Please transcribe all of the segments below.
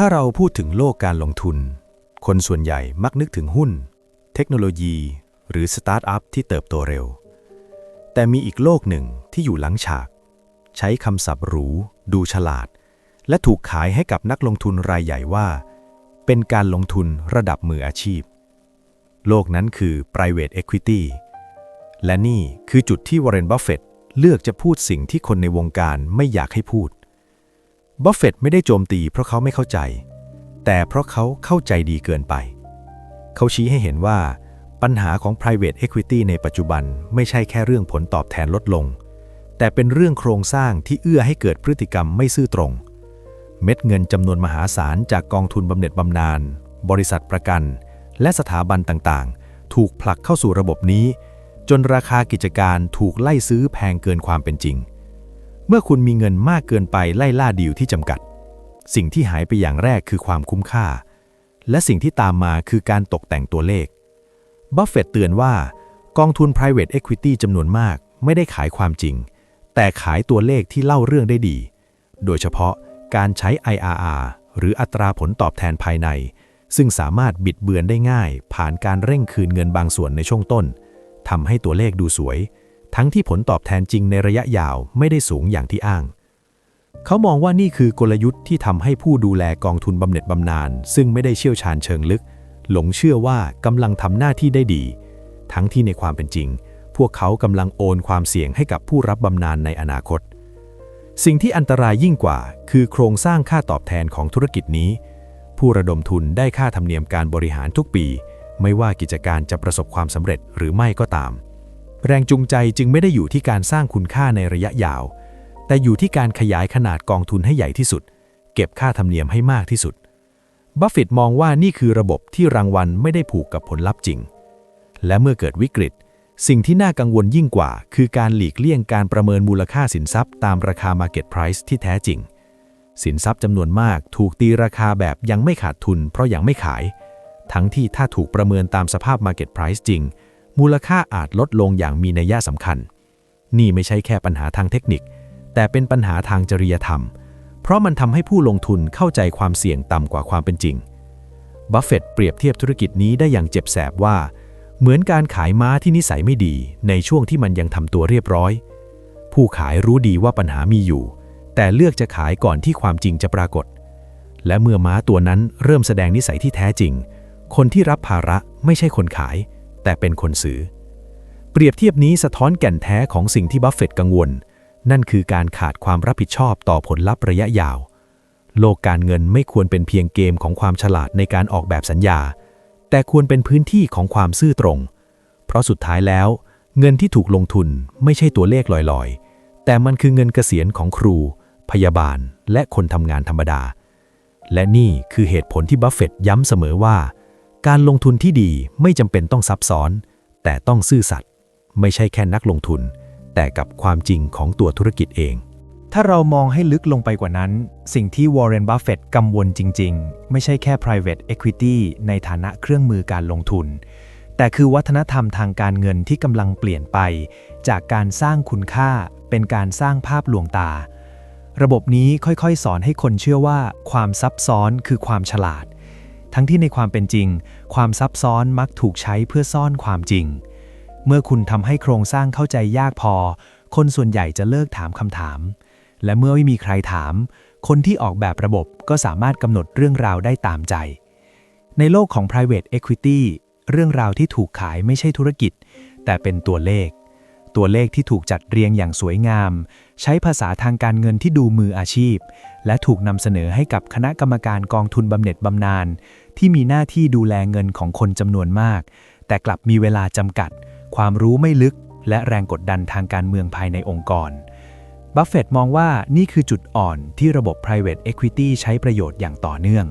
ถ้าเราพูดถึงโลกการลงทุน คนส่วนใหญ่มักนึกถึงหุ้น เทคโนโลยี หรือสตาร์ทอัพที่เติบโตเร็ว แต่มีอีกโลกหนึ่งที่อยู่หลังฉาก ใช้คำศัพท์หรู ดูฉลาด และถูกขายให้กับนักลงทุนรายใหญ่ว่า เป็นการลงทุนระดับมืออาชีพ โลกนั้นคือ private equity และนี่คือจุดที่วอร์เรนบัฟเฟตต์เลือกจะพูดสิ่งที่คนในวงการไม่อยากให้พูด บัฟเฟตไม่ได้โจมตีเพราะเขาไม่เข้าใจ แต่เพราะเขาเข้าใจดีเกินไป เขาชี้ให้เห็นว่า ปัญหาของ private equity ในปัจจุบันไม่ใช่แค่เรื่องผลตอบแทนลดลง แต่เป็นเรื่องโครงสร้างที่เอื้อให้เกิดพฤติกรรมไม่ซื่อตรง เม็ดเงินจำนวนมหาศาลจากกองทุนบำเหน็จบำนาญ บริษัทประกัน และสถาบันต่างๆ ถูกผลักเข้าสู่ระบบนี้ จนราคากิจการถูกไล่ซื้อแพงเกินความเป็นจริง เมื่อคุณมีเงินมากเกินไปไล่ล่าดีลที่จำกัด สิ่งที่หายไปอย่างแรกคือความคุ้มค่า และสิ่งที่ตามมาคือการตกแต่งตัวเลข บัฟเฟตเตือนว่ากองทุน private equity จำนวนมากไม่ได้ขายความจริง แต่ขายตัวเลขที่เล่าเรื่องได้ดี โดยเฉพาะการใช้ IRR หรืออัตราผลตอบแทนภายใน ซึ่งสามารถบิดเบือนได้ง่าย ผ่านการเร่งคืนเงินบางส่วนในช่วงต้นทำให้ตัวเลขดูสวย ทั้งที่ผลตอบแทนจริงในระยะยาวไม่ได้สูงอย่างที่อ้าง เขามองว่านี่คือกลยุทธ์ที่ทำให้ผู้ดูแลกองทุนบำเหน็จบำนาญซึ่งไม่ได้เชี่ยวชาญเชิงลึก หลงเชื่อว่ากำลังทำหน้าที่ได้ดี ทั้งที่ในความเป็นจริง พวกเขากำลังโอนความเสี่ยงให้กับผู้รับบำนาญในอนาคต สิ่งที่อันตรายยิ่งกว่า คือโครงสร้างค่าตอบแทนของธุรกิจนี้ ผู้ระดมทุนได้ค่าธรรมเนียมการบริหารทุกปี ไม่ว่ากิจการจะประสบความสำเร็จหรือไม่ก็ตาม แรงจูงใจจึงไม่ได้อยู่ที่การสร้างคุณค่าในระยะยาว แต่อยู่ที่การขยายขนาดกองทุนให้ใหญ่ที่สุด เก็บค่าธรรมเนียมให้มากที่สุด บัฟเฟตต์มองว่านี่คือระบบที่รางวัลไม่ได้ผูกกับผลลัพธ์จริง และเมื่อเกิดวิกฤต สิ่งที่น่ากังวลยิ่งกว่า คือการหลีกเลี่ยงการประเมินมูลค่าสินทรัพย์ตามราคา Market Price ที่แท้จริง สินทรัพย์จำนวนมากถูกตีราคาแบบยังไม่ขาดทุน เพราะยังไม่ขาย ทั้งที่ถ้าถูกประเมินตามสภาพ Market Price จริง มูลค่าอาจลดลงอย่างมีนัยยะสำคัญ นี่ไม่ใช่แค่ปัญหาทางเทคนิค แต่เป็นปัญหาทางจริยธรรม เพราะมันทำให้ผู้ลงทุนเข้าใจความเสี่ยงต่ำกว่าความเป็นจริง บัฟเฟตต์เปรียบเทียบธุรกิจนี้ได้อย่างเจ็บแสบว่า เหมือนการขายม้าที่นิสัยไม่ดี ในช่วงที่มันยังทำตัวเรียบร้อย ผู้ขายรู้ดีว่าปัญหามีอยู่ แต่เลือกจะขายก่อนที่ความจริงจะปรากฏ และเมื่อม้าตัวนั้นเริ่มแสดงนิสัยที่แท้จริง คนที่รับภาระไม่ใช่คนขาย แต่เป็นคนซื้อ เปรียบเทียบนี้สะท้อนแก่นแท้ของสิ่งที่บัฟเฟตต์กังวล นั่นคือการขาดความรับผิดชอบต่อผลลัพธ์ระยะยาว โลกการเงินไม่ควรเป็นเพียงเกมของความฉลาดในการออกแบบสัญญา แต่ควรเป็นพื้นที่ของความซื่อตรง เพราะสุดท้ายแล้ว เงินที่ถูกลงทุนไม่ใช่ตัวเลขลอยๆ แต่มันคือเงินเกษียณของครู พยาบาล และคนทำงานธรรมดา และนี่คือเหตุผลที่บัฟเฟตต์ย้ำเสมอว่า การลงทุนที่ดีไม่จำเป็นต้องซับซ้อน แต่ต้องซื่อสัตย์ไม่ใช่แค่นักลงทุน แต่กับความจริงของตัวธุรกิจเอง ถ้าเรามองให้ลึกลงไปกว่านั้น สิ่งที่วอร์เรน บัฟเฟตต์กังวลจริง ๆ ไม่ใช่แค่ private equity ในฐานะเครื่องมือการลงทุน แต่คือวัฒนธรรมทางการเงินที่กำลังเปลี่ยนไป จากการสร้างคุณค่าเป็นการสร้างภาพลวงตา ระบบนี้ค่อยๆ สอนให้คนเชื่อว่าความซับซ้อนคือความฉลาด ทั้งที่ในความเป็นจริง ความซับซ้อนมักถูกใช้เพื่อซ่อนความจริง เมื่อคุณทำให้โครงสร้างเข้าใจยากพอ คนส่วนใหญ่จะเลิกถามคำถาม และเมื่อไม่มีใครถาม คนที่ออกแบบระบบก็สามารถกำหนดเรื่องราวได้ตามใจ ในโลกของ private equity เรื่องราวที่ถูกขายไม่ใช่ธุรกิจ แต่เป็นตัวเลข ตัวเลขที่ถูกจัดเรียงอย่างสวยงาม ใช้ภาษาทางการเงินที่ดูมืออาชีพ และถูกนำเสนอให้กับคณะกรรมการกองทุนบำเหน็จบำนาญที่มีหน้าที่ดูแลเงินของคนจำนวนมาก แต่กลับมีเวลาจำกัด ความรู้ไม่ลึก และแรงกดดันทางการเมืองภายในองค์กร บัฟเฟตมองว่านี่คือจุดอ่อนที่ระบบ private equity ใช้ประโยชน์อย่างต่อเนื่อง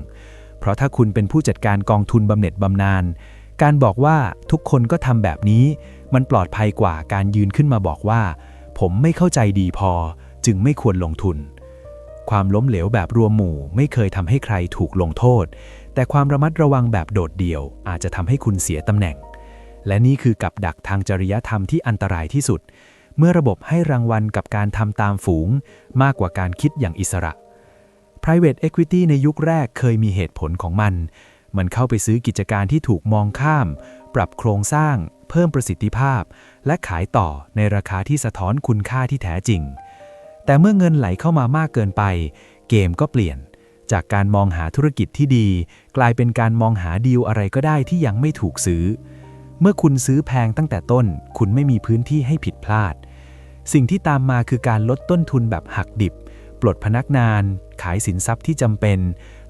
เพราะถ้าคุณเป็นผู้จัดการกองทุนบำเหน็จบำนาญการบอกว่าทุกคนก็ทำแบบนี้ มันปลอดภัยกว่าการยืนขึ้นมาบอกว่า ผมไม่เข้าใจดีพอ จึงไม่ควรลงทุน ความล้มเหลวแบบรวมหมู่ไม่เคยทำให้ใครถูกลงโทษ แต่ความระมัดระวังแบบโดดเดี่ยว อาจจะทำให้คุณเสียตำแหน่ง และนี่คือกับดักทางจริยธรรมที่อันตรายที่สุด เมื่อระบบให้รางวัลกับการทำตามฝูง มากกว่าการคิดอย่างอิสระ private equity ในยุคแรกเคยมีเหตุผลของมัน มันเข้าไปซื้อกิจการที่ถูกมองข้าม ปรับโครงสร้าง เพิ่มประสิทธิภาพ และขายต่อในราคาที่สะท้อนคุณค่าที่แท้จริง แต่เมื่อเงินไหลเข้ามามากเกินไป เกมก็เปลี่ยน จากการมองหาธุรกิจที่ดี กลายเป็นการมองหาดีลอะไรก็ได้ที่ยังไม่ถูกซื้อ เมื่อคุณซื้อแพงตั้งแต่ต้น คุณไม่มีพื้นที่ให้ผิดพลาด สิ่งที่ตามมาคือการลดต้นทุนแบบหักดิบ ปลดพนักงาน ขายสินทรัพย์ที่จำเป็น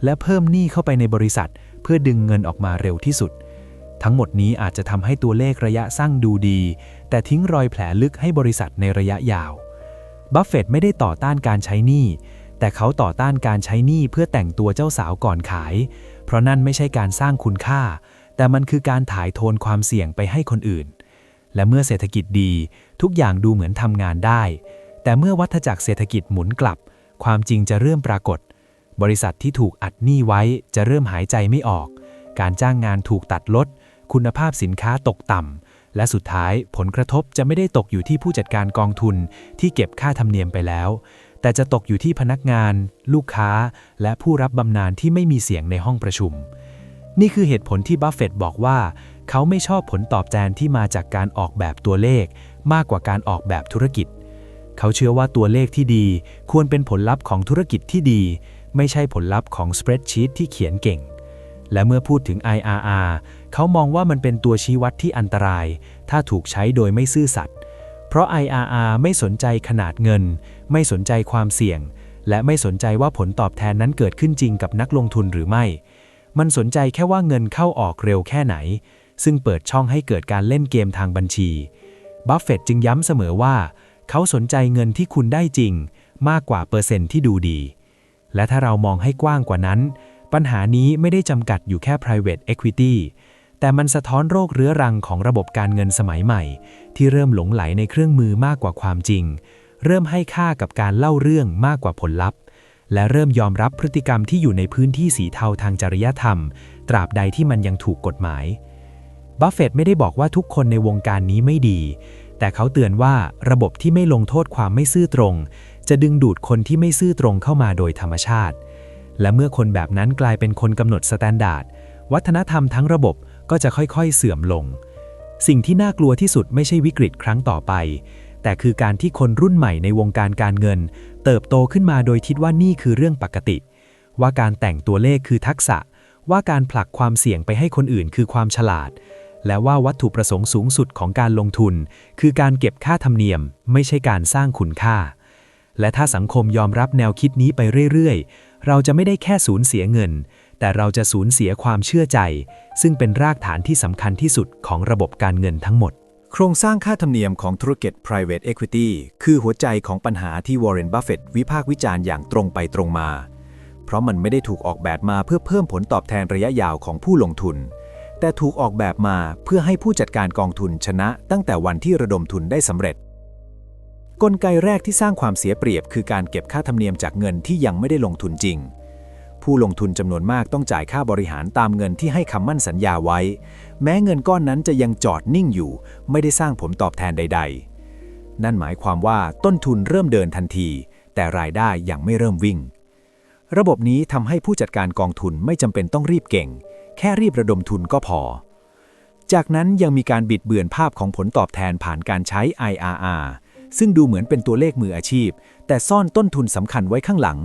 และเพิ่มหนี้เข้าไปในบริษัท เพื่อดึงเงินออกมาเร็วที่สุด ทั้งหมดนี้อาจจะทำให้ตัวเลขระยะสั้นดูดี แต่ทิ้งรอยแผลลึกให้บริษัทในระยะยาว บัฟเฟตไม่ได้ต่อต้านการใช้หนี้ แต่เขาต่อต้านการใช้หนี้เพื่อแต่งตัวเจ้าสาวก่อนขาย เพราะนั่นไม่ใช่การสร้างคุณค่า แต่มันคือการถ่ายโทนความเสี่ยงไปให้คนอื่น และเมื่อเศรษฐกิจดี ทุกอย่างดูเหมือนทำงานได้ แต่เมื่อวัฏจักรเศรษฐกิจหมุนกลับ ความจริงจะเริ่มปรากฏ บริษัทที่ถูกอัดหนี้ไว้จะเริ่มหายใจไม่ออก การจ้างงานถูกตัดลด คุณภาพสินค้าตกต่ำ และสุดท้ายผลกระทบจะไม่ได้ตกอยู่ที่ผู้จัดการกองทุนที่เก็บค่าธรรมเนียมไปแล้ว แต่จะตกอยู่ที่พนักงาน ลูกค้า และผู้รับบำนาญที่ไม่มีเสียงในห้องประชุม นี่คือเหตุผลที่บัฟเฟตต์บอกว่า เขาไม่ชอบผลตอบแทนที่มาจากการออกแบบตัวเลข มากกว่าการออกแบบธุรกิจ เขาเชื่อว่าตัวเลขที่ดี ควรเป็นผลลัพธ์ของธุรกิจที่ดี ไม่ใช่ผลลัพธ์ของสเปรดชีตที่เขียนเก่งและเมื่อพูดถึง IRR เขามองว่ามันเป็นตัวชี้วัดที่อันตราย ถ้าถูกใช้โดยไม่ซื่อสัตย์เพราะ IRR ไม่สนใจขนาดเงิน ไม่สนใจความเสี่ยง และไม่สนใจว่าผลตอบแทนนั้นเกิดขึ้นจริงกับนักลงทุนหรือไม่ มันสนใจแค่ว่าเงินเข้าออกเร็วแค่ไหน ซึ่งเปิดช่องให้เกิดการเล่นเกมทางบัญชี บัฟเฟตจึงย้ำเสมอว่า เขาสนใจเงินที่คุณได้จริง มากกว่าเปอร์เซ็นต์ที่ดูดี และถ้าเรามองให้กว้างกว่านั้น ปัญหานี้ไม่ได้จำกัดอยู่แค่ private equity แต่มันสะท้อนโรคเรื้อรังของระบบการเงินสมัยใหม่ ที่เริ่มหลงไหลในเครื่องมือมากกว่าความจริง เริ่มให้ค่ากับการเล่าเรื่องมากกว่าผลลัพธ์ และเริ่มยอมรับพฤติกรรมที่อยู่ในพื้นที่สีเทาทางจริยธรรม ตราบใดที่มันยังถูกกฎหมายบัฟเฟตต์ไม่ได้บอกว่าทุกคนในวงการนี้ไม่ดี แต่เขาเตือนว่าระบบที่ไม่ลงโทษความไม่ซื่อตรง จะดึงดูดคนที่ไม่ซื่อตรงเข้ามาโดยธรรมชาติ และเมื่อคนแบบนั้นกลายเป็นคนกำหนดสแตนดาร์ดวัฒนธรรมทั้งระบบ ก็จะค่อยๆเสื่อมลง สิ่งที่น่ากลัวที่สุดไม่ใช่วิกฤตครั้งต่อไป แต่คือการที่คนรุ่นใหม่ในวงการการเงิน เติบโตขึ้นมาโดยคิดว่านี่คือเรื่องปกติ ว่าการแต่งตัวเลขคือทักษะ ว่าการผลักความเสี่ยงไปให้คนอื่นคือความฉลาด และว่าวัตถุประสงค์สูงสุดของการลงทุน คือการเก็บค่าธรรมเนียม ไม่ใช่การสร้างคุณค่า และถ้าสังคมยอมรับแนวคิดนี้ไปเรื่อยๆ เราจะไม่ได้แค่สูญเสียเงิน แต่เราจะสูญเสียความเชื่อใจ ซึ่งเป็นรากฐานที่สำคัญที่สุดของระบบการเงินทั้งหมด โครงสร้างค่าธรรมเนียมของธุรกิจ private equity คือหัวใจของปัญหาที่วอร์เรนบัฟเฟตวิพากษ์วิจารณ์อย่างตรงไปตรงมา เพราะมันไม่ได้ถูกออกแบบมาเพื่อเพิ่มผลตอบแทนระยะยาวของผู้ลงทุน แต่ถูกออกแบบมาเพื่อให้ผู้จัดการกองทุนชนะ ตั้งแต่วันที่ระดมทุนได้สำเร็จกลไกแรกที่สร้างความเสียเปรียบคือการเก็บค่าธรรมเนียมจากเงินที่ยังไม่ได้ลงทุนจริง ผู้ลงทุนจำนวนมากต้องจ่ายค่าบริหารตามเงินที่ให้คำมั่นสัญญาไว้ แม้เงินก้อนนั้นจะยังจอดนิ่งอยู่ ไม่ได้สร้างผลตอบแทนใด ๆ นั่นหมายความว่าต้นทุนเริ่มเดินทันที แต่รายได้ยังไม่เริ่มวิ่ง ระบบนี้ทำให้ผู้จัดการกองทุนไม่จำเป็นต้องรีบเก่ง แค่รีบระดมทุนก็พอ จากนั้นยังมีการบิดเบือนภาพของผลตอบแทนผ่านการใช้ IRR ซึ่งดูเหมือนเป็นตัวเลขมืออาชีพ แต่ซ่อนต้นทุนสำคัญไว้ข้างหลัง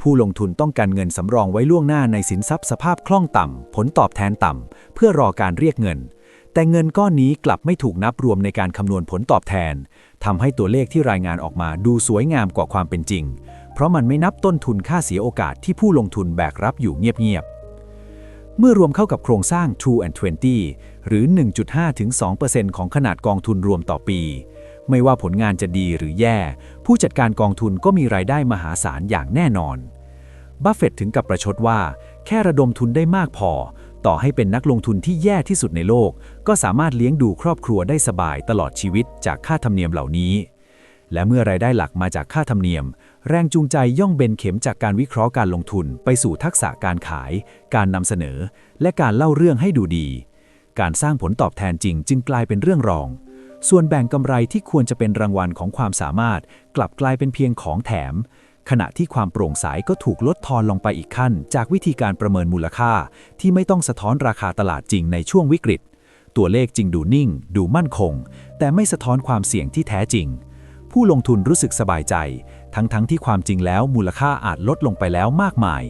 ผู้ลงทุนต้องการเงินสำรองไว้ล่วงหน้าในสินทรัพย์สภาพคล่องต่ำ ผลตอบแทนต่ำ เพื่อรอการเรียกเงิน แต่เงินก้อนนี้กลับไม่ถูกนับรวมในการคำนวณผลตอบแทนทำให้ตัวเลขที่รายงานออกมาดูสวยงามกว่าความเป็นจริง เพราะมันไม่นับต้นทุนค่าเสียโอกาสที่ผู้ลงทุนแบกรับอยู่เงียบๆ เมื่อรวมเข้ากับโครงสร้าง True and 20 หรือ 1.5-2%ของขนาดกองทุนรวมต่อปี ไม่ว่าผลงานจะดีหรือแย่ ผู้จัดการกองทุนก็มีรายได้มหาศาลอย่างแน่นอน บัฟเฟตถึงกับประชดว่า แค่ระดมทุนได้มากพอ ต่อให้เป็นนักลงทุนที่แย่ที่สุดในโลก ก็สามารถเลี้ยงดูครอบครัวได้สบายตลอดชีวิตจากค่าธรรมเนียมเหล่านี้ และเมื่อรายได้หลักมาจากค่าธรรมเนียม แรงจูงใจย่องเบนเข็มจากการวิเคราะห์การลงทุน ไปสู่ทักษะการขาย การนำเสนอ และการเล่าเรื่องให้ดูดี การสร้างผลตอบแทนจริงจึงกลายเป็นเรื่องรอง ส่วนแบ่งกำไรที่ควรจะเป็นรางวัลของความสามารถ กลับกลายเป็นเพียงของแถม ขณะที่ความโปร่งใสก็ถูกลดทอนลงไปอีกขั้น จากวิธีการประเมินมูลค่า ที่ไม่ต้องสะท้อนราคาตลาดจริงในช่วงวิกฤต ตัวเลขจริงดูนิ่ง ดูมั่นคง แต่ไม่สะท้อนความเสี่ยงที่แท้จริง ผู้ลงทุนรู้สึกสบายใจ ทั้งๆที่ความจริงแล้วมูลค่าอาจลดลงไปแล้วมากมาย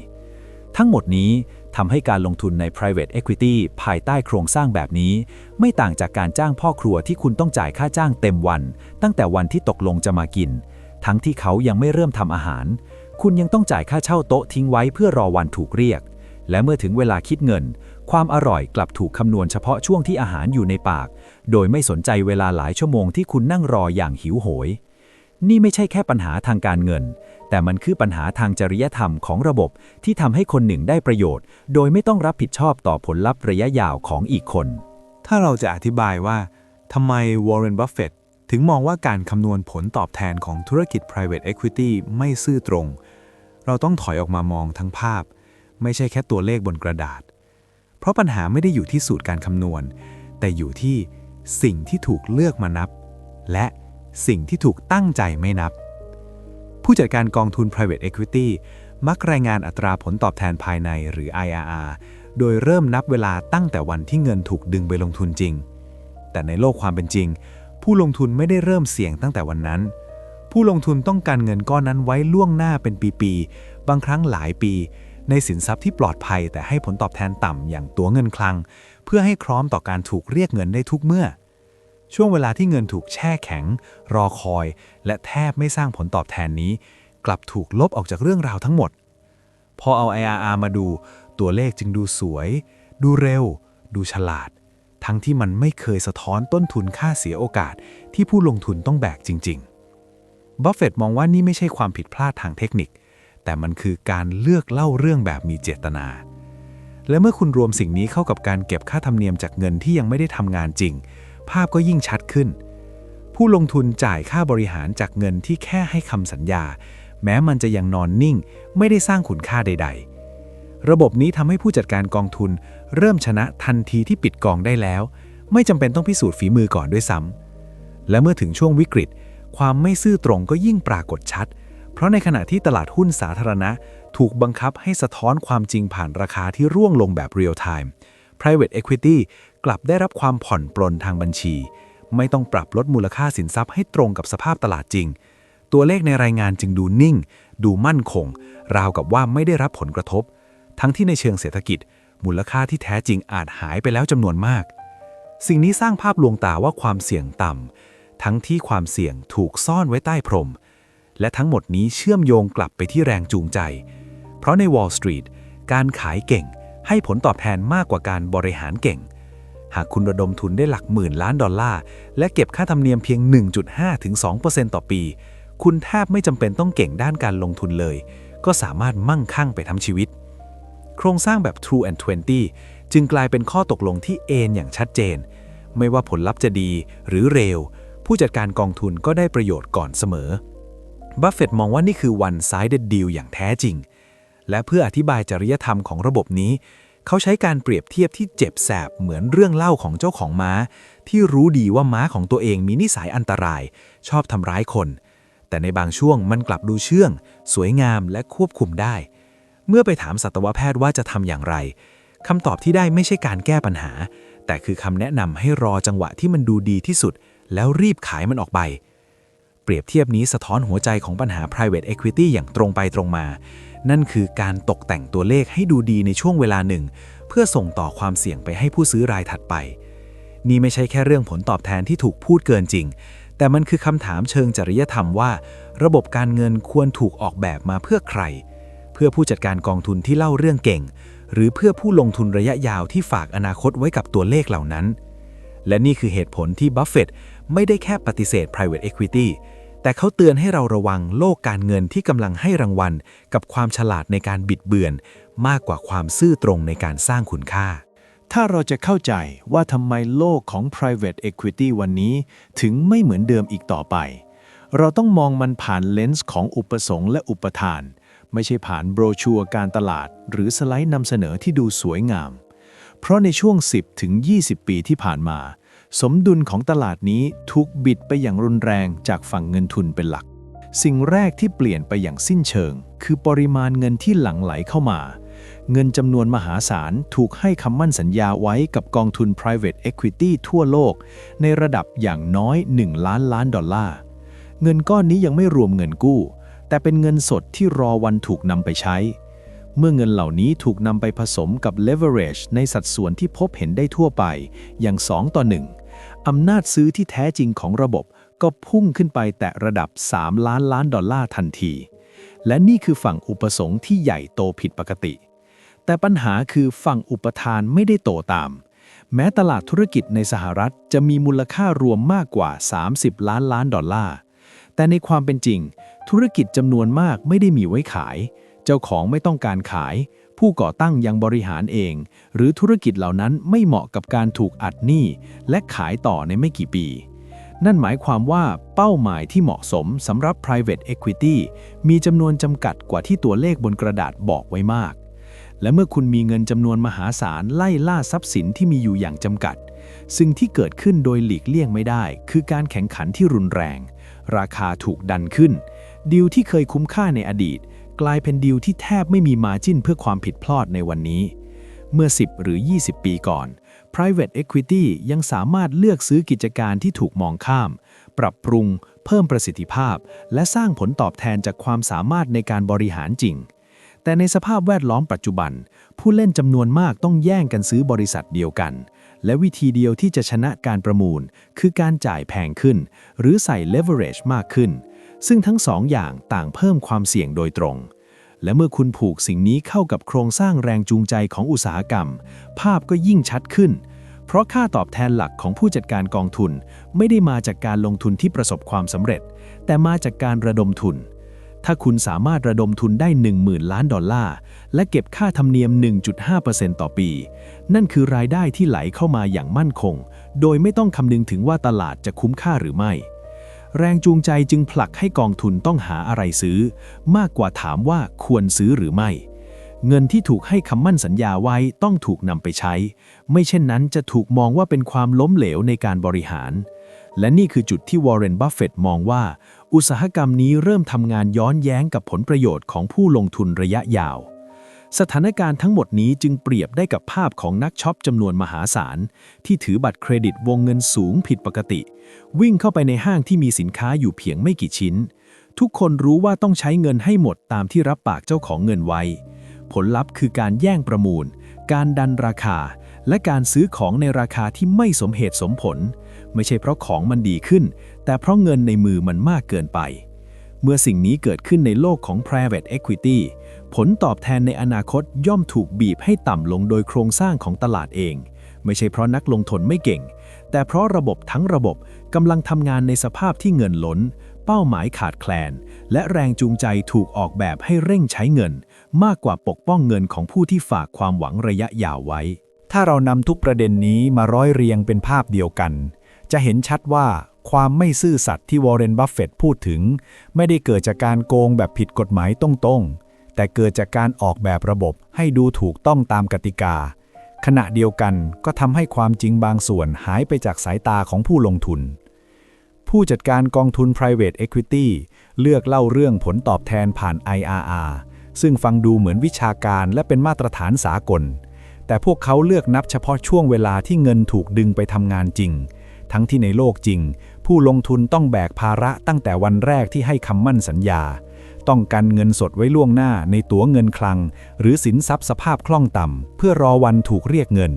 ทั้งหมดนี้ ทำให้การลงทุนใน private equity ภายใต้โครงสร้างแบบนี้ ไม่ต่างจากการจ้างพ่อครัวที่คุณต้องจ่ายค่าจ้างเต็มวัน ตั้งแต่วันที่ตกลงจะมากิน ทั้งที่เขายังไม่เริ่มทำอาหาร คุณยังต้องจ่ายค่าเช่าโต๊ะทิ้งไว้เพื่อรอวันถูกเรียก และเมื่อถึงเวลาคิดเงิน ความอร่อยกลับถูกคำนวณเฉพาะช่วงที่อาหารอยู่ในปาก โดยไม่สนใจเวลาหลายชั่วโมงที่คุณนั่งรออย่างหิวโหย นี่ไม่ใช่แค่ปัญหาทางการเงิน แต่มันคือปัญหาทางจริยธรรมของระบบที่ทำให้คนหนึ่งได้ประโยชน์ โดยไม่ต้องรับผิดชอบต่อผลลัพธ์ระยะยาวของอีกคน ถ้าเราจะอธิบายว่าทำไมวอร์เรน บัฟเฟตถึงมองว่าการคำนวณผลตอบแทนของธุรกิจ private equity ไม่ซื่อตรง เราต้องถอยออกมามองทั้งภาพ ไม่ใช่แค่ตัวเลขบนกระดาษ เพราะปัญหาไม่ได้อยู่ที่สูตรการคำนวณ แต่อยู่ที่สิ่งที่ถูกเลือกมานับ และ สิ่งที่ถูกตั้งใจไม่นับ ผู้จัดการกองทุน private equity มักรายงานอัตราผลตอบแทนภายในหรือ IRR โดยเริ่มนับเวลาตั้งแต่วันที่เงินถูกดึงไปลงทุนจริง แต่ในโลกความเป็นจริง ผู้ลงทุนไม่ได้เริ่มเสี่ยงตั้งแต่วันนั้น ผู้ลงทุนต้องการเงินก้อนนั้นไว้ล่วงหน้าเป็นปีๆ บางครั้งหลายปี ในสินทรัพย์ที่ปลอดภัยแต่ให้ผลตอบแทนต่ำอย่างตัวเงินคลัง เพื่อให้พร้อมต่อการถูกเรียกเงินได้ทุกเมื่อ ช่วงเวลาที่เงินถูกแช่แข็ง รอคอย และแทบไม่สร้างผลตอบแทนนี้ กลับถูกลบออกจากเรื่องราวทั้งหมด พอเอา IRR มาดู ตัวเลขจึงดูสวย ดูเร็ว ดูฉลาด ทั้งที่มันไม่เคยสะท้อนต้นทุนค่าเสียโอกาส ที่ผู้ลงทุนต้องแบกจริงๆ บัฟเฟตมองว่านี่ไม่ใช่ความผิดพลาดทางเทคนิค แต่มันคือการเลือกเล่าเรื่องแบบมีเจตนาและเมื่อคุณรวมสิ่งนี้เข้ากับการเก็บค่าธรรมเนียมจากเงินที่ยังไม่ได้ทำงานจริง ภาพก็ยิ่งชัดขึ้น ผู้ลงทุนจ่ายค่าบริหารจากเงินที่แค่ให้คำสัญญา แม้มันจะยังนอนนิ่ง ไม่ได้สร้างคุณค่าใด ๆ ระบบนี้ทำให้ผู้จัดการกองทุน เริ่มชนะทันทีที่ปิดกองได้แล้ว ไม่จำเป็นต้องพิสูจน์ฝีมือก่อนด้วยซ้ำและเมื่อถึงช่วงวิกฤต ความไม่ซื่อตรงก็ยิ่งปรากฏชัด เพราะในขณะที่ตลาดหุ้นสาธารณะถูกบังคับให้สะท้อนความจริงผ่านราคาที่ร่วงลงแบบเรียลไทม์ private equity กลับได้รับความผ่อนปลนทางบัญชี ไม่ต้องปรับลดมูลค่าสินทรัพย์ให้ตรงกับสภาพตลาดจริง ตัวเลขในรายงานจึงดูนิ่ง ดูมั่นคง ราวกับว่าไม่ได้รับผลกระทบ ทั้งที่ในเชิงเศรษฐกิจ มูลค่าที่แท้จริงอาจหายไปแล้วจำนวนมาก สิ่งนี้สร้างภาพลวงตาว่าความเสี่ยงต่ำทั้งที่ความเสี่ยงถูกซ่อนไว้ใต้พรม และทั้งหมดนี้เชื่อมโยงกลับไปที่แรงจูงใจ เพราะใน Wall Street การขายเก่งให้ผลตอบแทนมากกว่าการบริหารเก่ง หากคุณระดมทุนได้หลักหมื่นล้านดอลลาร์ และเก็บค่าธรรมเนียมเพียง 1.5ถึง2%ต่อปี คุณแทบไม่จำเป็นต้องเก่งด้านการลงทุนเลย ก็สามารถมั่งคั่งไปทั้งชีวิต โครงสร้างแบบ True and 20 จึงกลายเป็นข้อตกลงที่เอนอย่างชัดเจน ไม่ว่าผลลัพธ์จะดีหรือเร็ว ผู้จัดการกองทุนก็ได้ประโยชน์ก่อนเสมอ บัฟเฟตต์มองว่านี่คือ one sided deal อย่างแท้จริง และเพื่ออธิบายจริยธรรมของระบบนี้ เขาใช้การเปรียบเทียบที่เจ็บแสบเหมือนเรื่องเล่าของเจ้าของม้า ที่รู้ดีว่าม้าของตัวเองมีนิสัยอันตราย ชอบทำร้ายคน แต่ในบางช่วงมันกลับดูเชื่อง สวยงามและควบคุมได้ เมื่อไปถามสัตวแพทย์ว่าจะทำอย่างไรคำตอบที่ได้ไม่ใช่การแก้ปัญหา แต่คือคำแนะนำให้รอจังหวะที่มันดูดีที่สุด แล้วรีบขายมันออกไปเปรียบเทียบนี้สะท้อนหัวใจของปัญหา private equity อย่างตรงไปตรงมา นั่นคือการตกแต่งตัวเลขให้ดูดีในช่วงเวลาหนึ่ง เพื่อส่งต่อความเสี่ยงไปให้ผู้ซื้อรายถัดไป นี่ไม่ใช่แค่เรื่องผลตอบแทนที่ถูกพูดเกินจริง แต่มันคือคำถามเชิงจริยธรรมว่า ระบบการเงินควรถูกออกแบบมาเพื่อใคร เพื่อผู้จัดการกองทุนที่เล่าเรื่องเก่ง หรือเพื่อผู้ลงทุนระยะยาวที่ฝากอนาคตไว้กับตัวเลขเหล่านั้น และนี่คือเหตุผลที่บัฟเฟตต์ไม่ได้แค่ปฏิเสธ private equity แต่เขาเตือนให้เราระวังโลกการเงินที่กำลังให้รางวัล กับความฉลาดในการบิดเบือน มากกว่าความซื่อตรงในการสร้างคุณค่า ถ้าเราจะเข้าใจว่าทำไมโลกของ private equity วันนี้ ถึงไม่เหมือนเดิมอีกต่อไป เราต้องมองมันผ่านเลนส์ของอุปสงค์และอุปทาน ไม่ใช่ผ่านโบรชัวร์การตลาด หรือสไลด์นำเสนอที่ดูสวยงาม เพราะในช่วง 10ถึง20 ปีที่ผ่านมา สมดุลของตลาดนี้ถูกบิดไปอย่างรุนแรงจากฝั่งเงินทุนเป็นหลัก สิ่งแรกที่เปลี่ยนไปอย่างสิ้นเชิง คือปริมาณเงินที่หลั่งไหลเข้ามา เงินจำนวนมหาศาลถูกให้คำมั่นสัญญาไว้กับกองทุน private equity ทั่วโลก ในระดับอย่างน้อย 1 ล้านล้านดอลลาร์ เงินก้อนนี้ยังไม่รวมเงินกู้ แต่เป็นเงินสดที่รอวันถูกนำไปใช้เมื่อเงินเหล่านี้ถูกนำไปผสมกับ leverage ในสัดส่วนที่พบเห็นได้ทั่วไป อย่าง 2 ต่อ1 อำนาจซื้อที่แท้จริงของระบบก็พุ่งขึ้นไปแตะระดับ 3 ล้านล้านดอลลาร์ทันที และนี่คือฝั่งอุปสงค์ที่ใหญ่โตผิดปกติ แต่ปัญหาคือฝั่งอุปทานไม่ได้โตตาม แม้ตลาดธุรกิจในสหรัฐจะมีมูลค่ารวมมากกว่า 30 ล้านล้านดอลลาร์ แต่ในความเป็นจริง ธุรกิจจำนวนมากไม่ได้มีไว้ขาย เจ้าของไม่ต้องการขาย ผู้ก่อตั้งยังบริหารเอง หรือธุรกิจเหล่านั้นไม่เหมาะกับการถูกอัดหนี้และขายต่อในไม่กี่ปี นั่นหมายความว่าเป้าหมายที่เหมาะสมสำหรับ private equity มีจำนวนจำกัดกว่าที่ตัวเลขบนกระดาษบอกไว้มาก และเมื่อคุณมีเงินจำนวนมหาศาลไล่ล่าทรัพย์สินที่มีอยู่อย่างจำกัดสิ่งที่เกิดขึ้นโดยหลีกเลี่ยงไม่ได้ คือการแข่งขันที่รุนแรง ราคาถูกดันขึ้นดีลที่เคยคุ้มค่าในอดีต กลายเป็นดีลที่แทบไม่มีมาจิ้นเพื่อความผิดพลาดในวันนี้ เมื่อ 10 หรือ 20 ปีก่อน private equity ยังสามารถเลือกซื้อกิจการที่ถูกมองข้าม ปรับปรุง เพิ่มประสิทธิภาพ และสร้างผลตอบแทนจากความสามารถในการบริหารจริง แต่ในสภาพแวดล้อมปัจจุบัน ผู้เล่นจำนวนมากต้องแย่งกันซื้อบริษัทเดียวกัน และวิธีเดียวที่จะชนะการประมูล คือการจ่ายแพงขึ้น หรือใส่ leverage มากขึ้น ซึ่งทั้งสองอย่างต่างเพิ่มความเสี่ยงโดยตรง และเมื่อคุณผูกสิ่งนี้เข้ากับโครงสร้างแรงจูงใจของอุตสาหกรรม ภาพก็ยิ่งชัดขึ้น เพราะค่าตอบแทนหลักของผู้จัดการกองทุน ไม่ได้มาจากการลงทุนที่ประสบความสำเร็จ แต่มาจากการระดมทุน ถ้าคุณสามารถระดมทุนได้ 10,000 ล้านดอลลาร์ และเก็บค่าธรรมเนียม 1.5%ต่อปี นั่นคือรายได้ที่ไหลเข้ามาอย่างมั่นคง โดยไม่ต้องคำนึงถึงว่าตลาดจะคุ้มค่าหรือไม่ แรงจูงใจจึงผลักให้กองทุนต้องหาอะไรซื้อ มากกว่าถามว่าควรซื้อหรือไม่ เงินที่ถูกให้คำมั่นสัญญาไว้ต้องถูกนำไปใช้ ไม่เช่นนั้นจะถูกมองว่าเป็นความล้มเหลวในการบริหาร และนี่คือจุดที่วอร์เรน บัฟเฟตต์มองว่า อุตสาหกรรมนี้เริ่มทำงานย้อนแย้งกับผลประโยชน์ของผู้ลงทุนระยะยาว สถานการณ์ทั้งหมดนี้จึงเปรียบได้กับภาพของนักช็อปจำนวนมหาศาล ที่ถือบัตรเครดิตวงเงินสูงผิดปกติ วิ่งเข้าไปในห้างที่มีสินค้าอยู่เพียงไม่กี่ชิ้น ทุกคนรู้ว่าต้องใช้เงินให้หมดตามที่รับปากเจ้าของเงินไว้ ผลลัพธ์คือการแย่งประมูล การดันราคา และการซื้อของในราคาที่ไม่สมเหตุสมผล ไม่ใช่เพราะของมันดีขึ้น แต่เพราะเงินในมือมันมากเกินไป เมื่อสิ่งนี้เกิดขึ้นในโลกของ private equity ผลตอบแทนในอนาคตย่อมถูกบีบให้ต่ำลงโดยโครงสร้างของตลาดเอง ไม่ใช่เพราะนักลงทุนไม่เก่ง แต่เพราะระบบทั้งระบบกำลังทำงานในสภาพที่เงินล้น เป้าหมายขาดแคลน และแรงจูงใจถูกออกแบบให้เร่งใช้เงิน มากกว่าปกป้องเงินของผู้ที่ฝากความหวังระยะยาวไว้ ถ้าเรานำทุกประเด็นนี้มาร้อยเรียงเป็นภาพเดียวกัน จะเห็นชัดว่าความไม่ซื่อสัตย์ที่วอร์เรน บัฟเฟตต์พูดถึง ไม่ได้เกิดจากการโกงแบบผิดกฎหมายตรงๆ แต่เกิดจากการออกแบบระบบให้ดูถูกต้องตามกติกา ขณะเดียวกันก็ทำให้ความจริงบางส่วนหายไปจากสายตาของผู้ลงทุน ผู้จัดการกองทุน private equity เลือกเล่าเรื่องผลตอบแทนผ่าน IRR ซึ่งฟังดูเหมือนวิชาการและเป็นมาตรฐานสากล แต่พวกเขาเลือกนับเฉพาะช่วงเวลาที่เงินถูกดึงไปทำงานจริง ทั้งที่ในโลกจริง ผู้ลงทุนต้องแบกภาระตั้งแต่วันแรกที่ให้คำมั่นสัญญา ต้องกันเงินสดไว้ล่วงหน้าในตั๋วเงินคลัง หรือสินทรัพย์สภาพคล่องต่ำ เพื่อรอวันถูกเรียกเงิน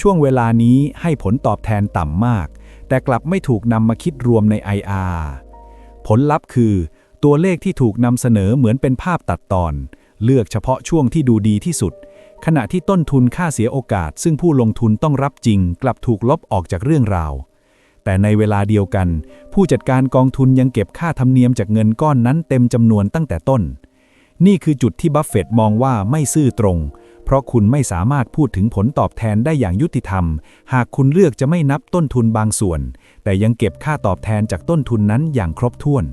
ช่วงเวลานี้ให้ผลตอบแทนต่ำมาก แต่กลับไม่ถูกนำมาคิดรวมใน IR ผลลัพธ์คือ ตัวเลขที่ถูกนำเสนอเหมือนเป็นภาพตัดตอน เลือกเฉพาะช่วงที่ดูดีที่สุด ขณะที่ต้นทุนค่าเสียโอกาส ซึ่งผู้ลงทุนต้องรับจริง กลับถูกลบออกจากเรื่องราว แต่ในเวลาเดียวกัน ผู้จัดการกองทุนยังเก็บค่าธรรมเนียมจากเงินก้อนนั้นเต็มจำนวนตั้งแต่ต้น นี่คือจุดที่บัฟเฟตต์มองว่าไม่ซื่อตรง เพราะคุณไม่สามารถพูดถึงผลตอบแทนได้อย่างยุติธรรม หากคุณเลือกจะไม่นับต้นทุนบางส่วน แต่ยังเก็บค่าตอบแทนจากต้นทุนนั้นอย่างครบถ้วน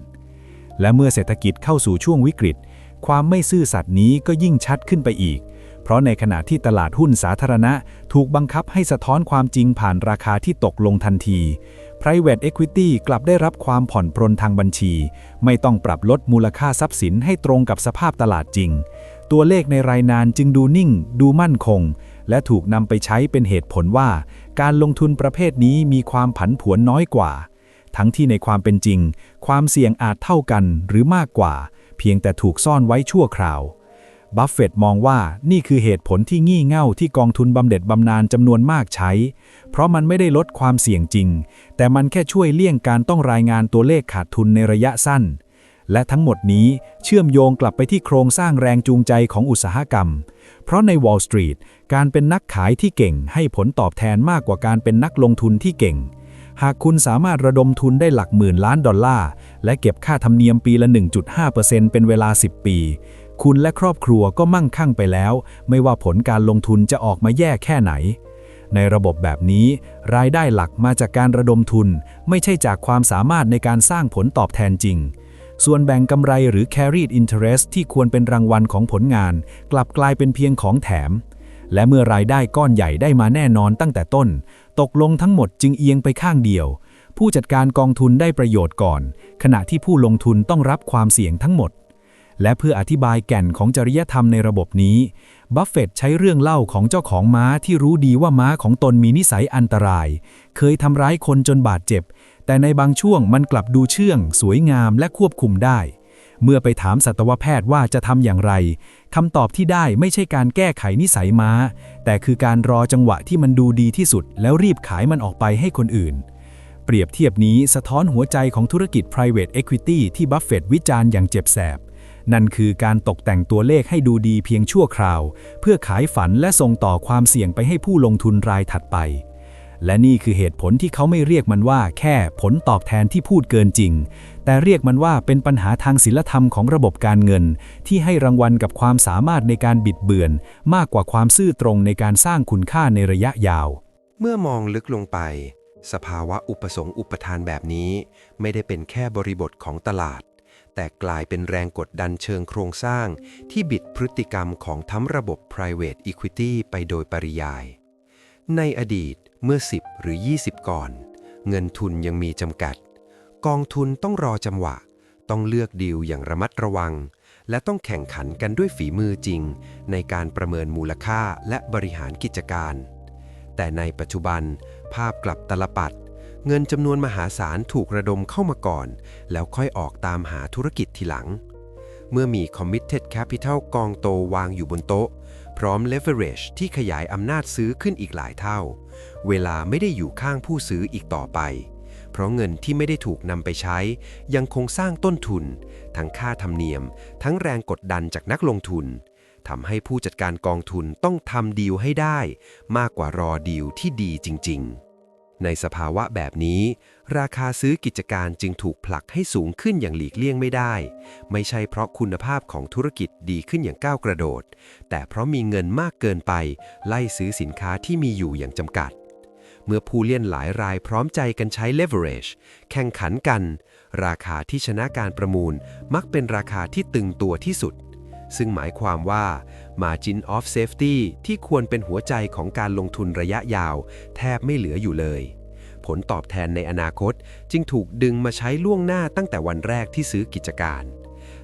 และเมื่อเศรษฐกิจเข้าสู่ช่วงวิกฤต ความไม่ซื่อสัตย์นี้ก็ยิ่งชัดขึ้นไปอีกเพราะในขณะที่ตลาดหุ้นสาธารณะ ถูกบังคับให้สะท้อนความจริงผ่านราคาที่ตกลงทันที private equity กลับได้รับความผ่อนปรนทางบัญชี ไม่ต้องปรับลดมูลค่าทรัพย์สินให้ตรงกับสภาพตลาดจริง ตัวเลขในรายนานจึงดูนิ่ง ดูมั่นคง และถูกนำไปใช้เป็นเหตุผลว่า การลงทุนประเภทนี้มีความผันผวนน้อยกว่า ทั้งที่ในความเป็นจริง ความเสี่ยงอาจเท่ากันหรือมากกว่า เพียงแต่ถูกซ่อนไว้ชั่วคราว บัฟเฟตต์มองว่านี่คือเหตุผลที่งี่เง่าที่กองทุนบำเหน็จบำนาญจำนวนมากใช้ เพราะมันไม่ได้ลดความเสี่ยงจริง แต่มันแค่ช่วยเลี่ยงการต้องรายงานตัวเลขขาดทุนในระยะสั้น และทั้งหมดนี้เชื่อมโยงกลับไปที่โครงสร้างแรงจูงใจของอุตสาหกรรม เพราะใน Wall Street การเป็นนักขายที่เก่งให้ผลตอบแทนมากกว่าการเป็นนักลงทุนที่เก่งหากคุณสามารถระดมทุนได้หลักหมื่นล้านดอลลาร์ และเก็บค่าธรรมเนียมปีละ 1.5%เป็นเวลา 10 ปี คุณและครอบครัวก็มั่งคั่งไปแล้ว ไม่ว่าผลการลงทุนจะออกมาแย่แค่ไหน ในระบบแบบนี้ รายได้หลักมาจากการระดมทุน ไม่ใช่จากความสามารถในการสร้างผลตอบแทนจริง ส่วนแบ่งกำไรหรือ carried interest ที่ควรเป็นรางวัลของผลงาน กลับกลายเป็นเพียงของแถม และเมื่อรายได้ก้อนใหญ่ได้มาแน่นอนตั้งแต่ต้น ตกลงทั้งหมดจึงเอียงไปข้างเดียว ผู้จัดการกองทุนได้ประโยชน์ก่อน ขณะที่ผู้ลงทุนต้องรับความเสี่ยงทั้งหมด และเพื่ออธิบายแก่นของจริยธรรมในระบบนี้ บัฟเฟตใช้เรื่องเล่าของเจ้าของม้าที่รู้ดีว่าม้าของตนมีนิสัยอันตราย เคยทำร้ายคนจนบาดเจ็บ แต่ในบางช่วงมันกลับดูเชื่อง สวยงามและควบคุมได้ เมื่อไปถามสัตวแพทย์ว่าจะทำอย่างไรคำตอบที่ได้ไม่ใช่การแก้ไขนิสัยม้า แต่คือการรอจังหวะที่มันดูดีที่สุด แล้วรีบขายมันออกไปให้คนอื่นเปรียบเทียบนี้สะท้อนหัวใจของธุรกิจ private equity ที่บัฟเฟตต์วิจารณ์อย่างเจ็บแสบ นั่นคือการตกแต่งตัวเลขให้ดูดีเพียงชั่วคราว เพื่อขายฝันและส่งต่อความเสี่ยงไปให้ผู้ลงทุนรายถัดไป และนี่คือเหตุผลที่เขาไม่เรียกมันว่า แค่ผลตอบแทนที่พูดเกินจริง แต่เรียกมันว่าเป็นปัญหาทางศิลธรรมของระบบการเงิน ที่ให้รางวัลกับความสามารถในการบิดเบือน มากกว่าความซื่อตรงในการสร้างคุณค่าในระยะยาว เมื่อมองลึกลงไป สภาวะอุปสงค์อุปทานแบบนี้ ไม่ได้เป็นแค่บริบทของตลาด แต่กลายเป็นแรงกดดันเชิงโครงสร้าง ที่บิดพฤติกรรมของทั้งระบบ private equity ไปโดยปริยาย ในอดีตเมื่อ 10 หรือ 20 ก่อน เงินทุนยังมีจำกัด กองทุนต้องรอจังหวะ ต้องเลือกดีลอย่างระมัดระวัง และต้องแข่งขันกันด้วยฝีมือจริง ในการประเมินมูลค่าและบริหารกิจการ แต่ในปัจจุบันภาพกลับตลปัด เงินจำนวนมหาศาลถูกระดมเข้ามาก่อน แล้วค่อยออกตามหาธุรกิจทีหลัง เมื่อมี committed capital กองโตวางอยู่บนโต๊ะ พร้อม leverage ที่ขยายอำนาจซื้อขึ้นอีกหลายเท่า เวลาไม่ได้อยู่ข้างผู้ซื้ออีกต่อไป เพราะเงินที่ไม่ได้ถูกนำไปใช้ ยังคงสร้างต้นทุน ทั้งค่าธรรมเนียม ทั้งแรงกดดันจากนักลงทุนทำให้ผู้จัดการกองทุนต้องทำดีลให้ได้ มากกว่ารอดีลที่ดีจริง ๆ ในสภาวะแบบนี้ ราคาซื้อกิจการจึงถูกผลักให้สูงขึ้นอย่างหลีกเลี่ยงไม่ได้ ไม่ใช่เพราะคุณภาพของธุรกิจดีขึ้นอย่างก้าวกระโดด แต่เพราะมีเงินมากเกินไป ไล่ซื้อสินค้าที่มีอยู่อย่างจำกัด เมื่อผู้เลี่ยนหลายรายพร้อมใจกันใช้ leverage แข่งขันกัน ราคาที่ชนะการประมูลมักเป็นราคาที่ตึงตัวที่สุด ซึ่งหมายความว่า margin of safety ที่ควรเป็นหัวใจของการลงทุนระยะยาว แทบไม่เหลืออยู่เลย ผลตอบแทนในอนาคตจึงถูกดึงมาใช้ล่วงหน้าตั้งแต่วันแรกที่ซื้อกิจการ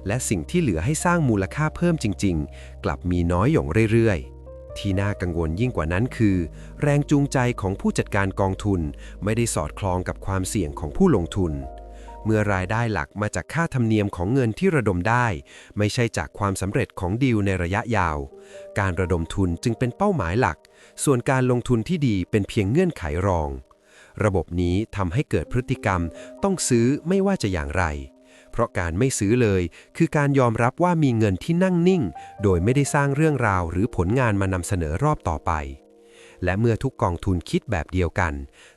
และสิ่งที่เหลือให้สร้างมูลค่าเพิ่มจริง ๆ กลับมีน้อยหย่างเรื่อยๆที่น่ากังวลยิ่งกว่านั้นคือ แรงจูงใจของผู้จัดการกองทุน ไม่ได้สอดคล้องกับความเสี่ยงของผู้ลงทุน เมื่อรายได้หลักมาจากค่าธรรมเนียมของเงินที่ระดมได้ ไม่ใช่จากความสำเร็จของดีลในระยะยาว การระดมทุนจึงเป็นเป้าหมายหลัก ส่วนการลงทุนที่ดีเป็นเพียงเงื่อนไขรอง ระบบนี้ทำให้เกิดพฤติกรรม ต้องซื้อไม่ว่าจะอย่างไร เพราะการไม่ซื้อเลยคือการยอมรับว่ามีเงินที่นั่งนิ่ง โดยไม่ได้สร้างเรื่องราวหรือผลงานมานำเสนอรอบต่อไป และเมื่อทุกกองทุนคิดแบบเดียวกัน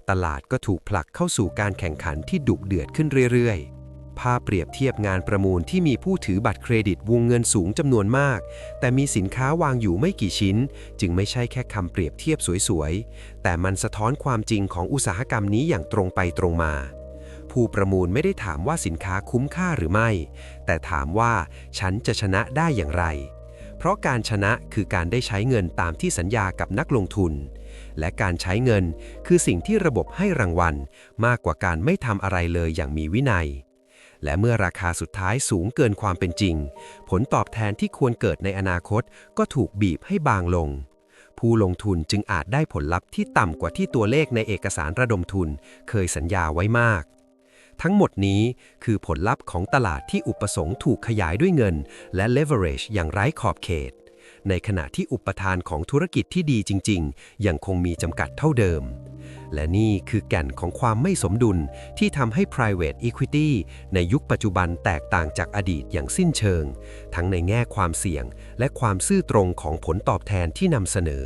ตลาดก็ถูกผลักเข้าสู่การแข่งขันที่ดุเดือดขึ้นเรื่อยๆภาพเปรียบเทียบงานประมูลที่มีผู้ถือบัตรเครดิตวงเงินสูงจำนวนมาก แต่มีสินค้าวางอยู่ไม่กี่ชิ้น จึงไม่ใช่แค่คำเปรียบเทียบสวยๆ แต่มันสะท้อนความจริงของอุตสาหกรรมนี้อย่างตรงไปตรงมา ผู้ประมูลไม่ได้ถามว่าสินค้าคุ้มค่าหรือไม่ แต่ถามว่าฉันจะชนะได้อย่างไร เพราะการชนะคือการได้ใช้เงินตามที่สัญญากับนักลงทุน และการใช้เงินคือสิ่งที่ระบบให้รางวัล มากกว่าการไม่ทำอะไรเลยอย่างมีวินัย และเมื่อราคาสุดท้ายสูงเกินความเป็นจริง ผลตอบแทนที่ควรเกิดในอนาคตก็ถูกบีบให้บางลง ผู้ลงทุนจึงอาจได้ผลลัพธ์ที่ต่ำกว่าที่ตัวเลขในเอกสารระดมทุน เคยสัญญาไว้มาก ทั้งหมดนี้คือผลลัพธ์ของตลาดที่อุปสงค์ถูกขยายด้วยเงิน และ leverage อย่างไร้ขอบเขต ในขณะที่อุปทานของธุรกิจที่ดีจริง ๆ ยังคงมีจำกัดเท่าเดิม และนี่คือแก่นของความไม่สมดุลที่ทำให้ private equity ในยุคปัจจุบันแตกต่างจากอดีตอย่างสิ้นเชิง ทั้งในแง่ความเสี่ยง และความซื่อตรงของผลตอบแทนที่นำเสนอ